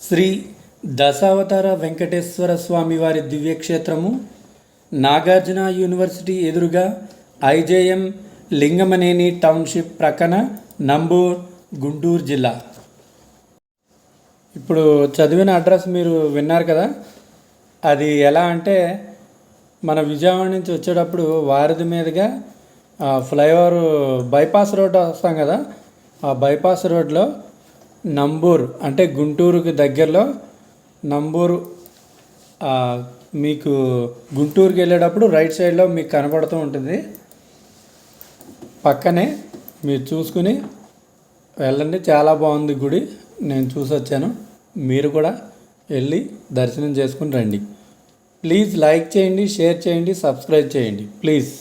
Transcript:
శ్రీ దశావతార వెంకటేశ్వర స్వామి వారి దివ్యక్షేత్రము నాగార్జున యూనివర్సిటీ ఎదురుగా ఐజేఎం లింగమనేని టౌన్షిప్ ప్రక్కన నంబూర్ గుంటూరు జిల్లా. ఇప్పుడు చదివిన అడ్రస్ మీరు విన్నారు కదా అది ఎలా అంటే మన విజయవాడ నుంచి వచ్చేటప్పుడు వారధి మీదుగా ఫ్లైఓవర్ బైపాస్ రోడ్ వస్తాం కదా ఆ బైపాస్ రోడ్లో నంబూర్ అంటే గుంటూరుకి దగ్గరలో నంబూరు మీకు గుంటూరుకి వెళ్ళేటప్పుడు రైట్ సైడ్లో మీకు కనపడుతూ ఉంటుంది. పక్కనే మీరు చూసుకుని వెళ్ళండి. చాలా బాగుంది గుడి. నేను చూసి వచ్చాను. మీరు కూడా వెళ్ళి దర్శనం చేసుకుని రండి. ప్లీజ్ లైక్ చేయండి షేర్ చేయండి సబ్స్క్రైబ్ చేయండి. ప్లీజ్.